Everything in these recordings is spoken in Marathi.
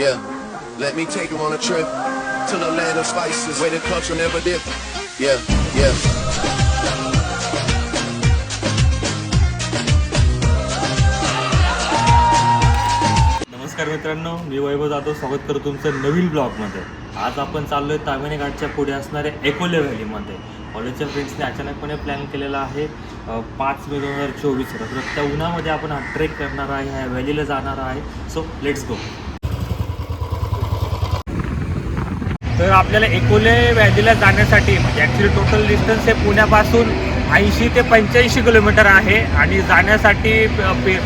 Yeah, let me take you on a trip to the land of spices where the culture never dip. Yeah, yeah. नमस्कार मित्रांनो मी वैभव जाधव स्वागत करतो तुमचं नवीन ब्लॉगमध्ये. आज आपण चाललोय तामिने घाटच्या पुढे असणाऱ्या एकोले व्हॅलीमध्ये कॉलेजच्या फ्रेंड्सने अचानकपणे प्लॅन केलेला आहे पाच मे दोन हजार चोवीस तर त्या उन्हामध्ये आपण हा ट्रेक करणार आहे ह्या व्हॅलीला जाणार आहे. सो लेट्स गो तर आपल्याला एकोले व्हॅलीला जाण्यासाठी म्हणजे ॲक्च्युली टोटल डिस्टन्स हे पुण्यापासून ऐंशी ते पंच्याऐंशी किलोमीटर आहे. आणि जाण्यासाठी पि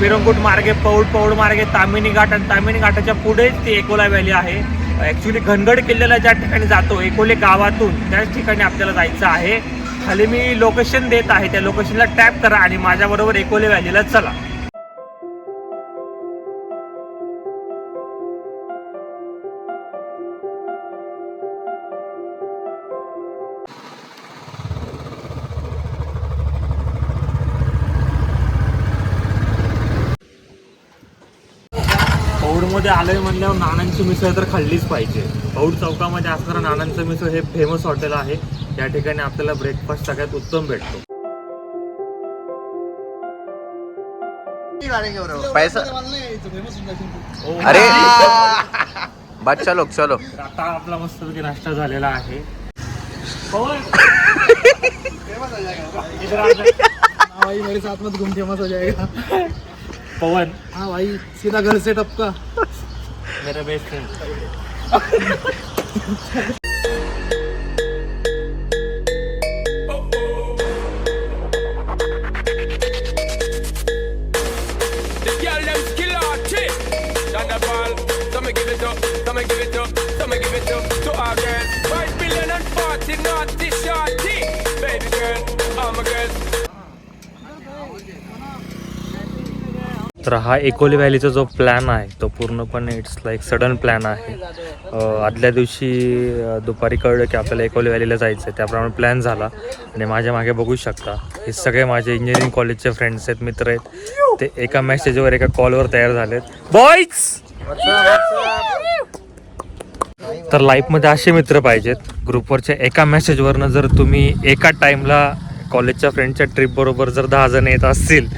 पिरंगुट मार्गे पौड पौड मार्गे तामिनी घाट आणि तामिनी घाटाच्या पुढेच ती एकोला व्हॅली आहे. ॲक्च्युली घनगड किल्ल्याला ज्या ठिकाणी जातो एकोले गावातून त्याच ठिकाणी आपल्याला जायचं आहे. खाली मी लोकेशन देत आहे त्या लोकेशनला टॅप करा आणि माझ्याबरोबर एकोले व्हॅलीला चला. पौडमध्ये आलोय म्हणल्यावर नानांची मिसळ तर खाल्लीच पाहिजे. पौड चौकामध्ये असणारं नानांचं मिसळ हे फेमस हॉटेल आहे. या ठिकाणी आपल्याला ब्रेकफास्ट सगळ्यात उत्तम भेटतो. पैसा अरे! बच्चा लोग चलो. आता आपला मस्तपैकी नाश्ता झालेला आहे. आ जा. हाँ भाई मेरे साथ मत घूम फेमस हो जाएगा पवन हाँ भाई सीधा घर से टपका मेरा best friend The girl them skill artist. Thunderball, so me तर हा एकोली व्हॅलीचा जो प्लॅन आहे तो पूर्णपणे इट्स लाईक सडन प्लॅन आहे. आदल्या दिवशी दुपारी कळलं की आपल्याला एकोली व्हॅलीला जायचं आहे त्याप्रमाणे प्लॅन झाला. आणि माझ्या मागे बघू शकता हे सगळे माझे इंजिनिअरिंग कॉलेजचे फ्रेंड्स आहेत मित्र आहेत. ते एका मेसेजवर एका कॉलवर तयार झालेत. बॉईज तर लाईफमध्ये असे मित्र पाहिजेत ग्रुपवरच्या एका मेसेजवरनं जर तुम्ही एका टाईमला कॉलेजच्या फ्रेंडच्या ट्रिपबरोबर जर दहा जण येत असतील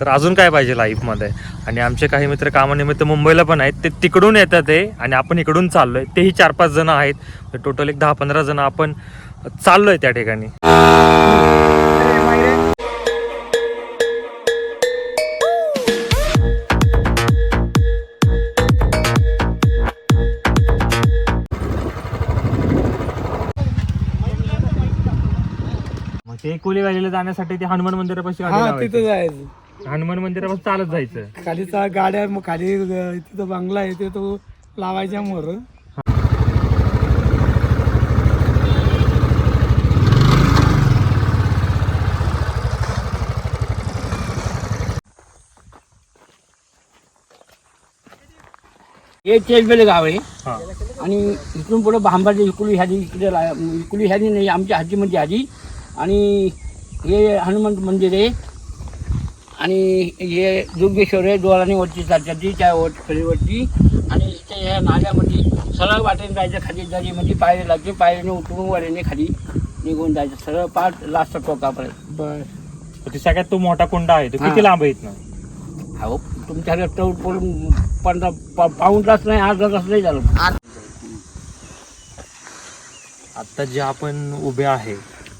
तर अजून काय पाहिजे लाईफमध्ये आणि आमचे काही मित्र कामानिमित्त मुंबईला पण आहेत ते तिकडून येतात ते आणि आपण इकडून चाललोय. तेही चार पाच जण आहेत. टोटल एक दहा पंधरा जण आपण चाललोय त्या ठिकाणी. मग ते कोली व्हॅलीला जाण्यासाठी ते हनुमान मंदिरापाशी. तिथं जायचं. हनुमान मंदिरापासून चालत जायचं. खाली चा- गाड्या मग खाली अ, तिथं बंगला आहे ते तो लावायच्या मोर. हे चेलबेले गाव आहे. हा. आणि इथून पुढे भांबाची इकुली ह्यादी इकडे ला- इकुली ह्यादी नाही आमच्या हाजीमध्ये आधी. आणि हे हनुमान मंदिर आहे. आणि हे दुर्गेश्वर आहे डोळाने वरती चालतात. त्या वट फळीवरती आणि इथे ह्या नाल्यामध्ये सरळ वाटेने जायचं खाली दरीमध्ये पायरी लागते पायरीने उतरून वऱ्याने खाली निघून जायचं. सरळ पाच लास्ट टोकापर्यंत. बर. ते सगळ्यात तो मोठा कुंड आहे तो. किती लांब आहे इथनं? हो तुमच्या रस्त्यावर पडून पंधरा पा- तास नाही अर्धा तास नाही झालं. आता जे आपण उभे आहे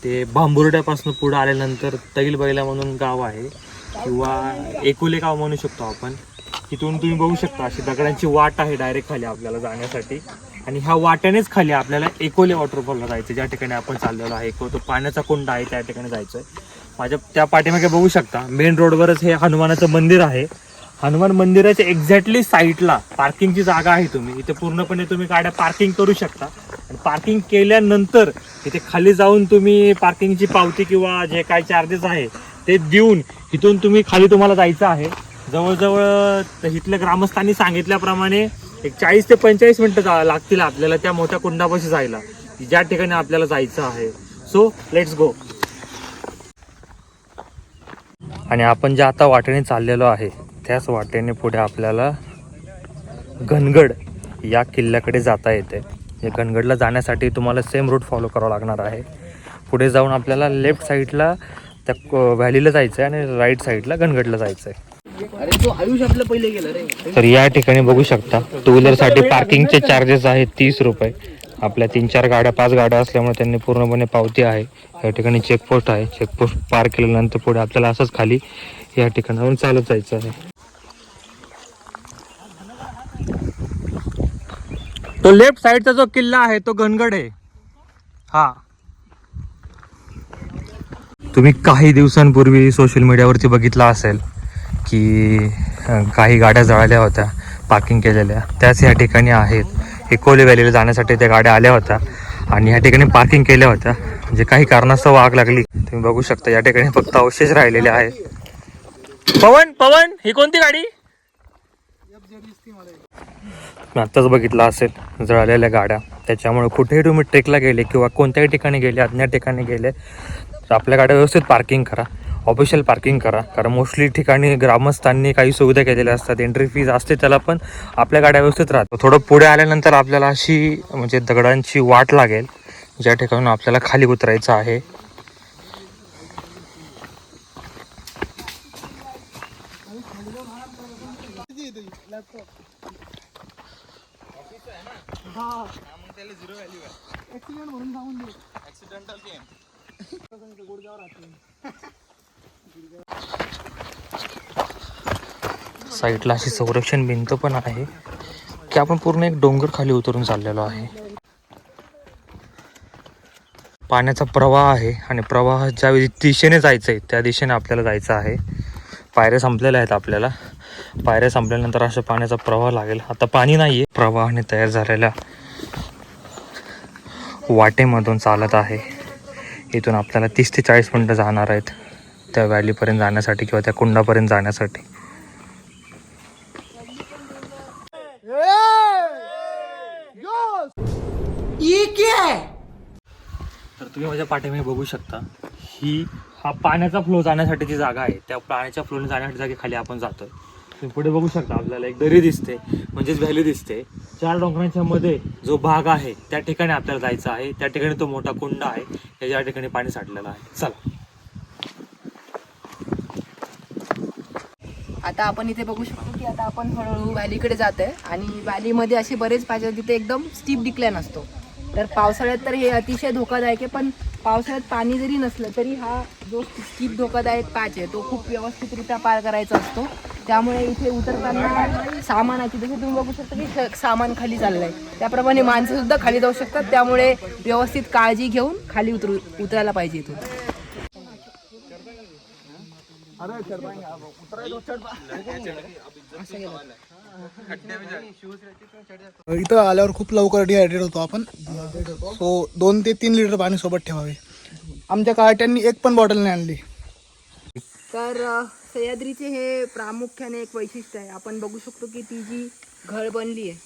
ते भांबुर्ड्यापासून पुढे आल्यानंतर तैल बैला म्हणून गाव आहे. किंवा एकुले गाव म्हणू शकतो आपण? तिथून तुम्ही बघू शकता अशी दगडांची वाट आहे डायरेक्ट खाली आपल्याला जाण्यासाठी. आणि ह्या वाट्यानेच खाली आपल्याला एकोले वॉटरफॉलला जायचं ज्या ठिकाणी आपण चाललेलो आहे. एको तो पाण्याचा कुंड आहे त्या ठिकाणी जायचं आहे माझ्या त्या पाठीमागे बघू शकता मेन रोडवरच हे हनुमानाचं मंदिर आहे. हनुमान मंदिराच्या एक्झॅक्टली साईडला पार्किंगची जागा आहे तुम्ही. इथे पूर्णपणे तुम्ही गाड्या पार्किंग करू शकता. आणि पार्किंग केल्यानंतर इथे खाली जाऊन तुम्ही पार्किंगची पावती किंवा जे काय चार्जेस आहे ते देऊन इथून तुम्ही खाली तुम्हाला जायचं आहे. जवळजवळ इथल्या ग्रामस्थांनी सांगितल्याप्रमाणे एक चाळीस ते पंचेचाळीस मिनटं जा- लागतील आपल्याला त्या मोठ्या कुंडापाशी जायला. ज्या ठिकाणी आपल्याला जायचं आहे. सो लेट्स गो आणि आपण ज्या आता वाटेने चाललेलो आहे त्याच वाटेने पुढे आपल्याला घनगड या किल्ल्याकडे जाता येते. या घनगडला जाण्यासाठी तुम्हाला सेम रूट फॉलो करावा लागणार आहे. पुढे जाऊन आपल्याला लेफ्ट साईडला त्या व्हॅलीला जायचं आहे आणि राईट साईडला घनगडला जायचं आहे तर या ठिकाणी बघू शकता टू व्हीलरसाठी पार्किंगचे चार्जेस आहेत तीस रुपये. आपल्या तीन चार गाड्या पाच गाड्या असल्यामुळे त्यांनी पूर्णपणे पावती आहे. या ठिकाणी चेकपोस्ट आहे. चेकपोस्ट पार केल्यानंतर पुढे आपल्याला असंच खाली या ठिकाणावरून चालत जायचं आहे. तो लेफ्ट साईडचा जो किल्ला आहे तो घनगड आहे. हा. तुम्ही काही दिवसांपूर्वी सोशल मीडियावरती बघितला असेल की काही गाड्या जळाल्या होत्या पार्किंग केलेल्या. त्याच ह्या ठिकाणी आहेत. एकोले व्हॅलीला जाण्यासाठी त्या गाड्या आल्या होत्या आणि या ठिकाणी पार्किंग केल्या होत्या. म्हणजे काही कारणास्तव आग लागली. तुम्ही बघू शकता या ठिकाणी फक्त अवशेष राहिलेले आहेत. पवन पवन ही कोणती गाडी? मी आत्ताच बघितलं असेल जळालेल्या गाड्या. त्याच्यामुळे कुठेही तुम्ही ट्रेकला गेले किंवा कोणत्याही ठिकाणी गेले अज्ञात ठिकाणी गेले तर आपल्या गाड्या व्यवस्थित पार्किंग करा. ऑफिशियल पार्किंग करा. कारण मोस्टली ठिकाणी ग्रामस्थांनी काही सुविधा केलेल्या असतात. एंट्री फीज असते त्याला पण आपल्या गाड्या व्यवस्थित राहतो थोडं पुढे आल्यानंतर आपल्याला अशी म्हणजे दगडांची वाट लागेल. ज्या ठिकाणून आपल्याला खाली उतरायचं आहे. साईडला अशी संरक्षण भिंत पण आहे की आपण पूर्ण एक डोंगर खाली उतरून चाललेलो आहे. पाण्याचा प्रवाह आहे आणि प्रवाह ज्या दिशेने जायचं आहे त्या दिशेने आपल्याला जायचं आहे. पायऱ्या संपलेल्या आहेत आपल्याला. पायऱ्या संपल्यानंतर अशा पाण्याचा प्रवाह लागेल. आता पाणी नाही आहे प्रवाहाने तयार झालेल्या वाटेमधून चालत आहे. इथून आपल्याला तीस ते चाळीस मिनटं जाणार आहेत त्या व्हॅलीपर्यंत जाण्यासाठी किंवा त्या कुंडापर्यंत जाण्यासाठी. तर तुम्ही माझ्या पाठीमागे बघू शकता ही हा पाण्याचा फ्लो जाण्यासाठीची जागा आहे त्या पाण्याच्या फ्लोने जाण्यासाठी जागे खाली आपण जातोय. तुम्ही पुढे बघू शकता आपल्याला एक दरी दिसते म्हणजेच व्हॅली दिसते. चार डोंगरांच्या मध्ये जो भाग आहे त्या ठिकाणी आपल्याला जायचं आहे. त्या ठिकाणी तो मोठा कुंड आहे. त्याच्या ठिकाणी पाणी साठलेलं आहे. चला. आता आपण इथे बघू शकतो की आता आपण हळूहळू व्हॅलीकडे जात आहे आणि व्हॅलीमध्ये असे बरेच पाहिजे तिथे एकदम स्टीप डिक्लाईन असतो. तर पावसाळ्यात तर हे अतिशय धोकादायक आहे पण पावसाळ्यात पाणी जरी नसलं तरी हा जो स्टीप धोकादायक पॅच आहे तो खूप व्यवस्थितरित्या पार करायचा असतो. त्यामुळे इथे उतरताना सामानाची जसं तुम्ही बघू शकता की स- सामान खाली चाललंय. त्याप्रमाणे माणसं सुद्धा खाली जाऊ शकतात. त्यामुळे व्यवस्थित काळजी घेऊन खाली उतरू उतरायला पाहिजे इथून. इथं आल्यावर खूप लवकर डिहायड्रेट होतो आपण. सो दोन ते तीन लिटर पाणी सोबत ठेवावे. आमच्या कार्ट्यांनी एक पण बॉटल नाही आणली. तर सह्याद्रीचे हे प्रामुख्याने एक वैशिष्ट्य आहे. आपण बघू शकतो की ती जी घळ बनली आहे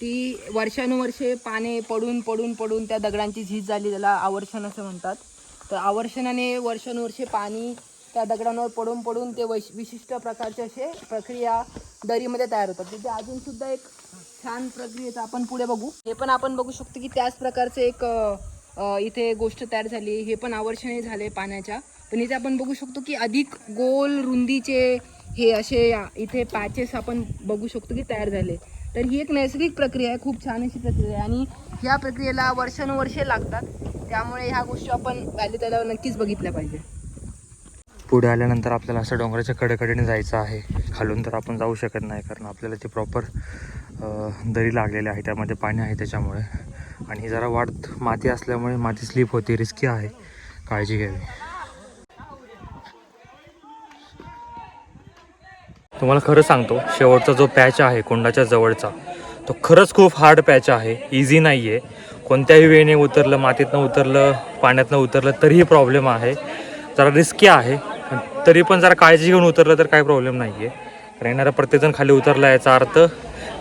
ती वर्षानुवर्षे पाने पडून पडून पडून त्या दगडांची झीज झाली त्याला आवर्षण असं म्हणतात. तर आवर्षणाने वर्षानुवर्षे पाणी त्या दगडांवर पडून पडून ते वैश विशिष्ट प्रकारचे असे प्रक्रिया दरीमध्ये तयार होतात. तिथे अजून सुद्धा एक छान प्रक्रियेचं आपण पुढे बघू. हे पण आपण बघू शकतो की त्याच प्रकारचे एक इथे गोष्ट तयार झाली. हे पण आवर्षणे झाले पाण्याच्या. पण इथे आपण बघू शकतो की अधिक गोल रुंदीचे हे असे इथे पॅचेस आपण बघू शकतो की तयार झाले. तर ही एक नैसर्गिक प्रक्रिया आहे. खूप छान अशी प्रक्रिया आहे. आणि ह्या प्रक्रियेला वर्षानुवर्षे लागतात. त्यामुळे ह्या गोष्टी आपण व्हॅली त्याला नक्कीच बघितल्या पाहिजे. पुढे आल्यानंतर आपल्याला असं डोंगराच्या कडेकडेने जायचं आहे. खालून तर आपण जाऊ शकत नाही कारण आपल्याला ते प्रॉपर दरी लागलेली आहे. त्यामध्ये पाणी आहे त्याच्यामुळे. आणि ही जरा वाढत माती असल्यामुळे माती स्लिप होते रिस्की आहे. काळजी घ्यावी. तुम्हाला खरं सांगतो शेवटचा जो पॅच आहे कुंडाच्या जवळचा तो खरंच खूप हार्ड पॅच आहे. इझी नाही आहे कोणत्याही वेळेने उतरलं मातीतनं उतरलं पाण्यातनं उतरलं तरीही प्रॉब्लेम आहे. जरा रिस्की आहे. पण तरी पण जरा काळजी घेऊन उतरलं तर काही प्रॉब्लेम नाही आहे कारण येणारा प्रत्येकजण खाली उतरला याचा अर्थ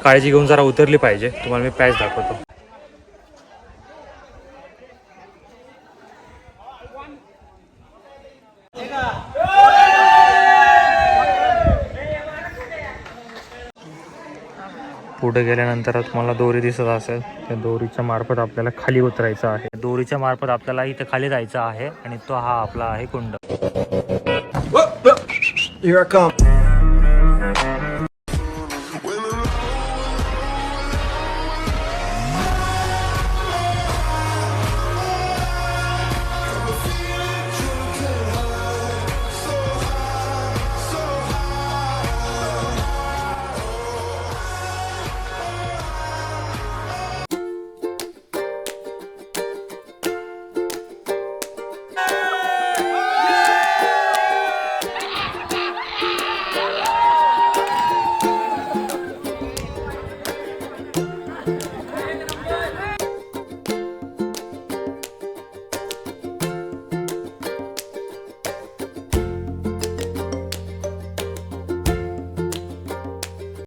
काळजी घेऊन जरा उतरली पाहिजे. तुम्हाला मी पॅच दाखवतो. पुढे गेल्यानंतर तुम्हाला दोरी दिसत असेल त्या दोरीच्या मार्फत आपल्याला खाली उतरायचं आहे. दोरीच्या मार्फत आपल्याला इथं खाली जायचं आहे आणि तो हा आपला आहे कुंड. Here I come.